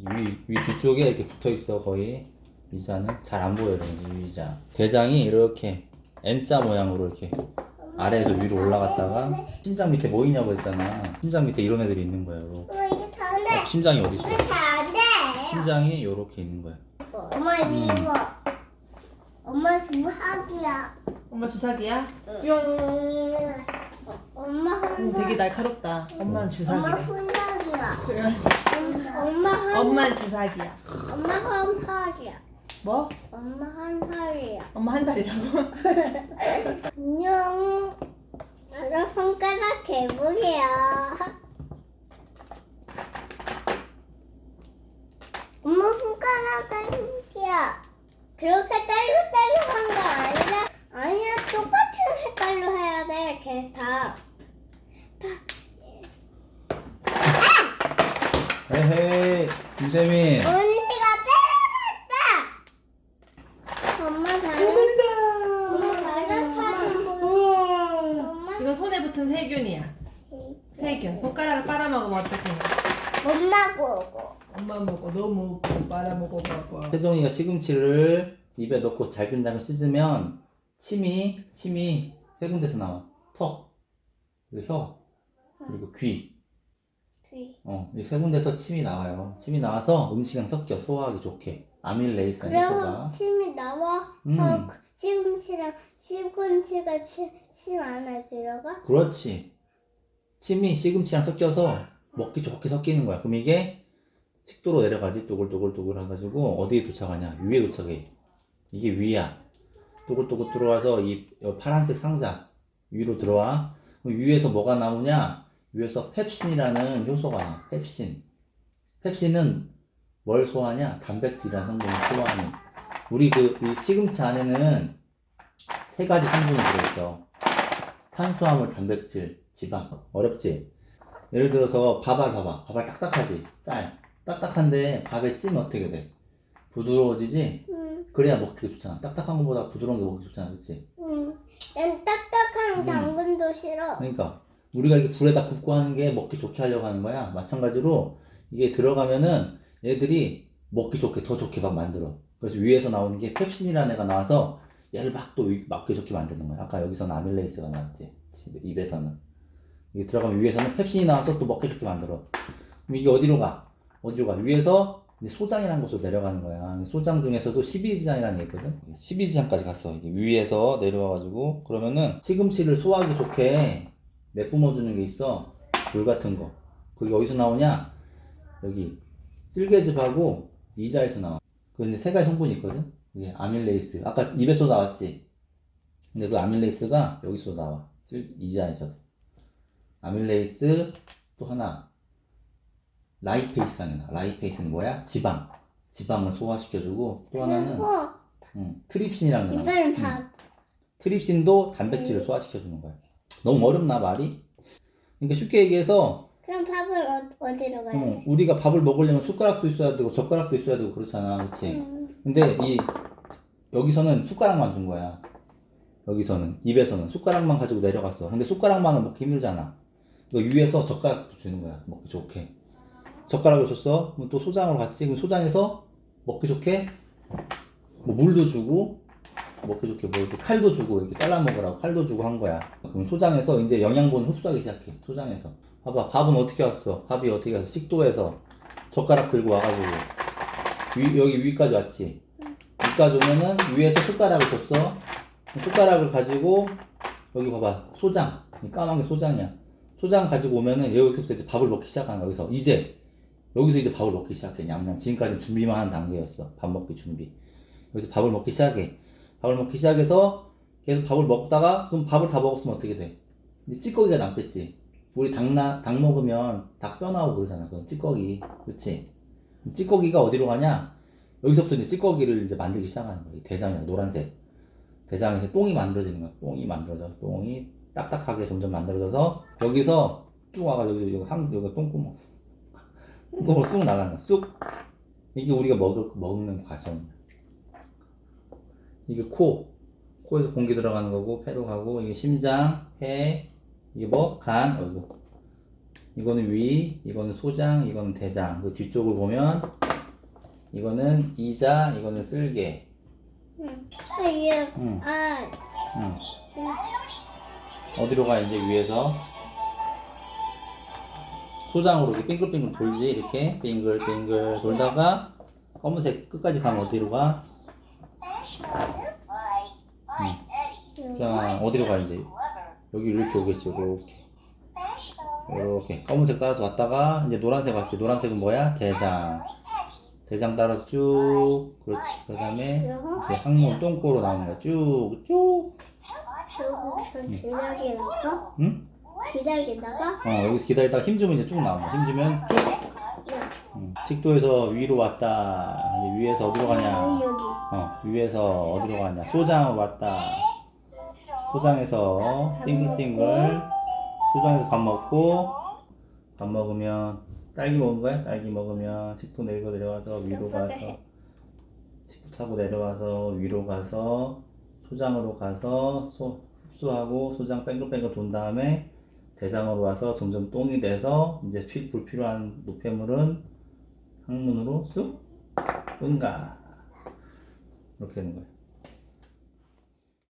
이 위, 위 뒤쪽에 이렇게 붙어 있어 거의 위자는 잘 안 보여요 이 위자 대장이 이렇게 N자 모양으로 이렇게 아래에서 위로 올라갔다가 심장 밑에 뭐 있냐고 했잖아 심장 밑에 이런 애들이 있는 거예요 이렇게. 엄마 이거 다안 돼. 어, 심장이 어디 있어? 이거 다안 돼. 심장이 이렇게 있는 거야 엄마 미워. 엄마 주사기야. 엄마 주사기야? 응. 뿅. 엄마 음, 혼자. 되게 날카롭다. 엄마는 엄마 주사기야. 혼자기야. 그래. 엄마 한. 엄마는 주사기야. 엄마 한 살이야. 뭐? 엄마 한 살이야. 엄마 한 살이라고? 안녕. 나도 손가락 개구리야. 엄마 손가락이야. 그렇게 딸룩딸룩한 거 아니라 아니야 똑같은 색깔로 해야 돼. 걔 다. 헤헤 유세민 언니가 빼앗았다. 엄마 다른 엄마 다른 사진 보여. 우와. 엄마 이건 손에 붙은 세균이야. 세균. 손가락을 빨아먹으면 어떡해? 엄마 보고. 엄마 먹어. 너 먹고 빨아먹어 봐봐. 세종이가 시금치를 입에 넣고 잘근잘근 씻으면 침이 침이 세 군데서 나와 턱 그리고 혀 그리고 귀 뒤. 어, 이 세 군데서 침이 나와요. 침이 나와서 음식이랑 섞여 소화하기 좋게. 아밀레이스는 그래야 효소가. 침이 나와. 음, 어, 시금치랑 시금치가 침, 침 안에 들어가? 그렇지. 침이 시금치랑 섞여서 먹기 좋게 섞이는 거야. 그럼 이게 식도로 내려가지 또글또글또글 해가지고 어디에 도착하냐? 위에 도착해. 이게 위야. 또글또글 들어와서 이 파란색 상자 위로 들어와. 그럼 위에서 뭐가 나오냐? 위에서 펩신이라는 효소가. 펩신. 펩신은 뭘 소화하냐? 단백질이라는 성분을 소화하는. 우리 그, 이 시금치 안에는 세 가지 성분이 들어있어. 탄수화물, 단백질, 지방. 어렵지? 예를 들어서 밥알 봐봐. 밥알 딱딱하지? 쌀. 딱딱한데 밥에 찌면 어떻게 돼? 부드러워지지? 응, 그래야 먹기 좋잖아. 딱딱한 것보다 부드러운 게 먹기 좋잖아. 그치? 응. 난 딱딱한 음. 당근도 싫어. 그러니까 우리가 이렇게 불에다 굽고 하는 게 먹기 좋게 하려고 하는 거야. 마찬가지로 이게 들어가면은 얘들이 먹기 좋게 더 좋게 막 만들어. 그래서 위에서 나오는 게 펩신이라는 애가 나와서 얘를 막 또 먹기 좋게 만드는 거야. 아까 여기서는 아밀레이스가 나왔지. 집- 입에서는. 이게 들어가면 위에서는 펩신이 나와서 또 먹기 좋게 만들어. 그럼 이게 어디로 가? 어디로 가? 위에서 소장이라는 곳으로 내려가는 거야. 소장 중에서도 12지장이라는 게 있거든. 12지장까지 갔어. 위에서 내려와가지고 그러면은 시금치를 소화하기 좋게 내뿜어주는 게 있어. 물 같은 거. 그게 어디서 나오냐? 여기 쓸개즙하고 이자에서 나와. 그 이제 세 가지 성분이 있거든. 이게 아밀레이스. 아까 입에서 나왔지. 근데 그 아밀레이스가 여기서 나와. 쓸 이자에서도. 아밀레이스 또 하나 라이페이스가 나. 라이페이스는 뭐야? 지방. 지방을 소화시켜주고 또 하나는 음, 트립신이라는 게 나와. 이거는 다 트립신도 단백질을 소화시켜주는 거야. 너무 어렵나 말이? 그러니까 쉽게 얘기해서 그럼 밥을 어, 어디로 가야 어, 돼? 우리가 밥을 먹으려면 숟가락도 있어야 되고 젓가락도 있어야 되고 그렇잖아, 그렇지? 음, 근데 이 여기서는 숟가락만 준 거야. 여기서는 입에서는 숟가락만 가지고 내려갔어. 근데 숟가락만은 먹기 힘들잖아. 이거 위에서 젓가락도 주는 거야. 먹기 좋게. 젓가락을 줬어. 그럼 또 소장으로 갔지. 그럼 소장에서 먹기 좋게 뭐 물도 주고 먹기 좋게 뭐 이렇게 칼도 주고 이렇게 잘라 먹으라고 칼도 주고 한 거야. 그럼 소장에서 이제 영양분 흡수하기 시작해. 소장에서. 봐봐. 밥은 어떻게 왔어? 밥이 어떻게 왔어? 식도에서 젓가락 들고 와가지고 위, 여기 위까지 왔지. 위까지 오면은 위에서 숟가락을 줬어. 숟가락을 가지고 여기 봐봐 소장 이 까만 게 소장이야. 소장 가지고 오면은 여기서부터 이제 밥을 먹기 시작하는 거야. 여기서 이제 여기서 이제 밥을 먹기 시작해. 냠냠. 지금까지 준비만 하는 단계였어. 밥 먹기 준비. 여기서 밥을 먹기 시작해. 밥을 먹기 시작해서 계속 밥을 먹다가 그럼 밥을 다 먹었으면 어떻게 돼? 이제 찌꺼기가 남겠지. 우리 닭나 닭 먹으면 닭 뼈 나오고 그러잖아. 그건 찌꺼기. 그렇지? 찌꺼기가 어디로 가냐? 여기서부터 이제 찌꺼기를 이제 만들기 시작하는. 이 대장이야. 노란색. 대장에서 똥이 만들어지는 거야. 똥이 만들어져. 똥이 딱딱하게 점점 만들어져서 여기서 쭉 와가지고 여기, 한 여기 똥구멍. 똥구멍 쑥 나가는 거야. 쑥. 이게 우리가 먹을 먹는 과정. 이 게 코. 코에서 공기 들어가는 거고 폐로 가고 이게 심장, 폐, 이게 뭐 간, 어이구. 이거는 위, 이거는 소장, 이거는 대장. 그 뒤쪽을 보면 이거는 이자, 이거는 쓸개. 응. 아, 얘, 응. 아, 응. 응. 어디로 가 이제 위에서 소장으로 이렇게 빙글빙글 돌지 이렇게 빙글빙글 돌다가 검은색 끝까지 가면 어디로 가? 응. 자 어디로 가 이제? 여기 이렇게 오겠죠 이렇게. 이렇게. 검은색 따라서 왔다가 이제 노란색 왔지. 노란색은 뭐야? 대장. 대장 따라서 쭉. 그렇지. 그 다음에 이제 항문 똥꼬로 나오는 거야. 쭉쭉. 여기서 기다리다가, 응? 기다리다가, 어 여기서 기다리다가 힘 주면 이제 쭉 나오는 거야. 힘 주면 쭉. 음, 식도에서 위로 왔다. 위에서 어디로 가냐? 어, 위에서 어디로 가냐? 소장으로 왔다. 소장에서 빙글빙글. 소장에서 밥 먹고, 밥 먹으면, 딸기 먹은 거야? 딸기 먹으면, 식도 내리고 내려와서 위로 가서, 식도 타고 내려와서 위로 가서, 소장으로 가서, 소, 흡수하고, 소장 뺑글뺑글 돈 다음에, 대장으로 와서 점점 똥이 돼서 이제 피, 불필요한 노폐물은 항문으로 쑥 응가 이렇게 되는 거예요.